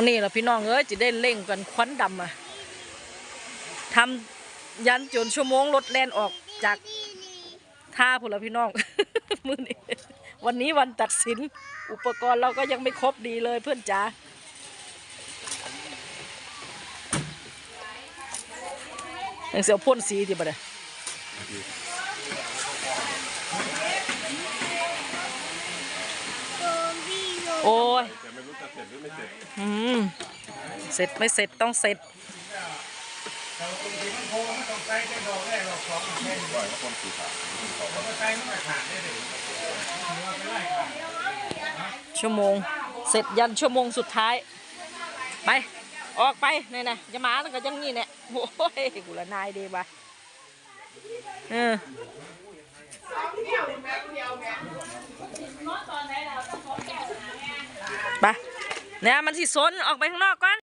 มื่อนี้เราพี่น้องเอ้ยจะได้เล่งกันควันดำอะทำยันจนชั่วโมงรถแล่นออกจากท่าพนละพี่น้องมื่อนี้วันนี้วันตัดสิน อุปกรณ์เราก็ยังไม่ครบดีเลยเพื่อนจ๋ายังเสียวพ่นสีที่บ่ได้โอ้ย เสร็จหรือไม่เสร็จอืมเสร็จไม่เสร็จต้องเสร็จปล่อยแล้วคนสีขาวชั่วโมง เสร็จยันชั่วโมงสุดท้าย ไป ออกไปนี่นะจะมาแล้วก็ยังงี้เนี่ยโอ้ยกูละนายดีว่ะเออไป เนี่ยมันสิสนออกไปข้างนอกก่อน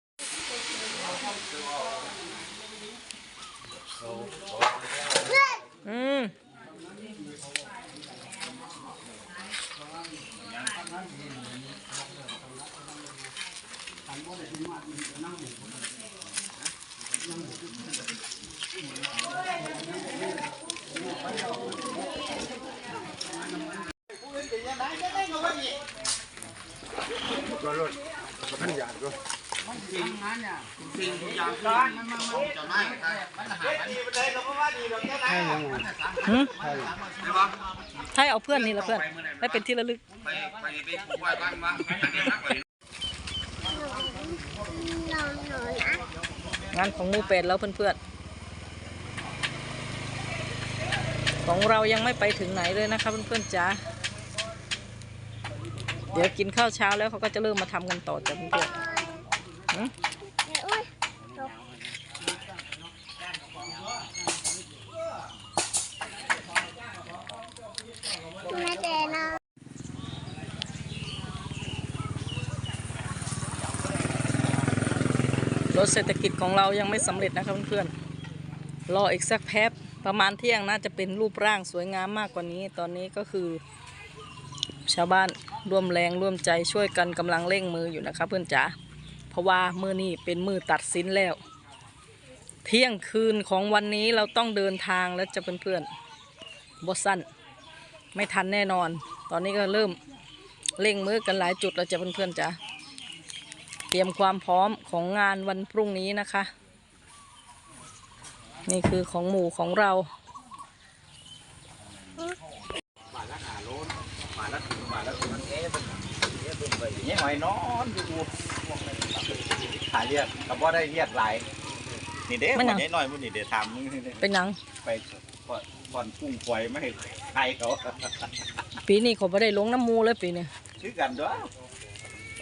อืมก็รถ ท่านอยากก็หืมให้เอาเพื่อนนี่ละเพื่อนให้เป็นที่ระลึกงานของมูเป็ดแล้วเพื่อนๆของเรายังไม่ไปถึงไหนเลยนะคะเพื่อนๆจ้า เดี๋ยวกินข้าวเช้าแล้วเขาก็จะเริ่มมาทำกันต่อจ้ะเพื่อนๆหืมแม่เจนะรถเศรษฐกิจของเรายังไม่สำเร็จนะคะเพื่อนๆรออีกสักแป๊บประมาณเที่ยงน่าจะเป็นรูปร่างสวยงามมากกว่านี้ ตอนนี้ก็คือ ชาวบ้านร่วมแรงร่วมใจช่วยกันกำลังเร่งมืออยู่นะคะเพื่อนจ๋าเพราะว่ามือนี้เป็นมือตัดสินแล้ว เที่ยงคืนของวันนี้เราต้องเดินทางแล้วจะเพื่อนๆบอสั้นไม่ทันแน่นอน ตอนนี้ก็เริ่มเร่งมือกันหลายจุดแล้วจะเพื่อนๆจ๋าเตรียมความพร้อมของงานวันพรุ่งนี้นะคะ นี่คือของหมู่ของเรา มาแล้วมาแล้วมันี่หอยนอนดูหาเรียกก็บ่ได้เรียกหลายนี่เด้มันหยับ่งได้น้อยมื้อนี่เด้ถามมึงนี่เป็นหยังไปก่อนก่อนกุ้งปล่อยไม่ให้ใครเขาปีนี้เขาไม่ได้ลงน้ำมูเลยปีนี้ชื่อกันด้วย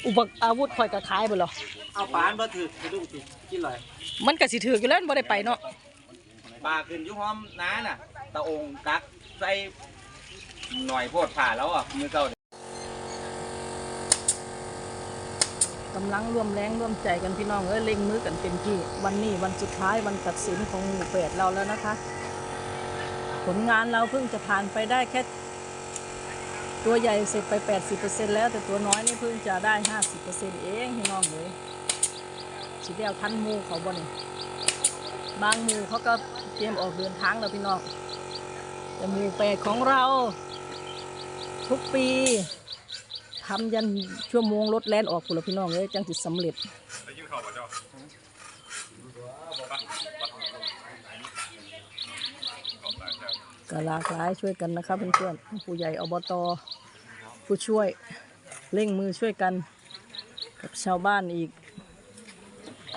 อุปกรณ์อาวุธคอยกระขายไปหรอเอาปานบ่ถือไปดูสิกินเลยมันก็สิถืออยู่แล้วมันบ่ได้ไปเนาะปลาขึ้นยู่หอมน้าน่ะตะองกักใส่ หน่อยโพดผ่าแล้วอะมือเก่ากำลังร่วมแรงร่วมใจกันพี่น้องเอ้ยเล็งมือกันเต็มที่ วันนี้วันสุดท้ายวันตัดสินของหมู่เป็ดเราแล้วนะคะ ผลงานเราเพิ่งจะผ่านไปได้แค่ ตัวใหญ่เสร็จไป 80%แล้วแต่ตัวน้อยนี่เพิ่งจะได้ 50%เองพี่น้องเลยสิเดียวทันหมูเขาบนบางหมูเขาก็เตรียมออกเดินทางแล้วพี่น้องแต่หมูเป็ดของเรา ทุกปีทำยันชั่วโมงรถแล่นออกคุณละพี่น้องเลยจังจิตสำเร็จแล้ยืดเข่าป่ะเจ้าก็หลากหลายช่วยกันนะครับเพื่อนๆผู้ใหญ่อบตผู้ช่วยเร่งมือช่วยกัน กับชาวบ้านอีก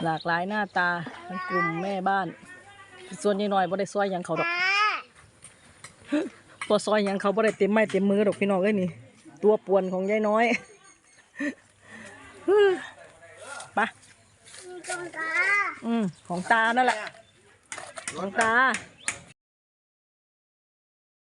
หลากหลายหน้าตาทั้งกลุ่มแม่บ้าน ส่วนใหญ่หน่อยบ่ได้ซอยหยังเขาดอก พอซอยอยังเขาบ่ได้เต็มไม้เต็มมือดอกพี่น้องเอ้ยนี่ ตัวป่วนของยายน้อยไปมีกองกาอืมของตานั่นแหละ ของตา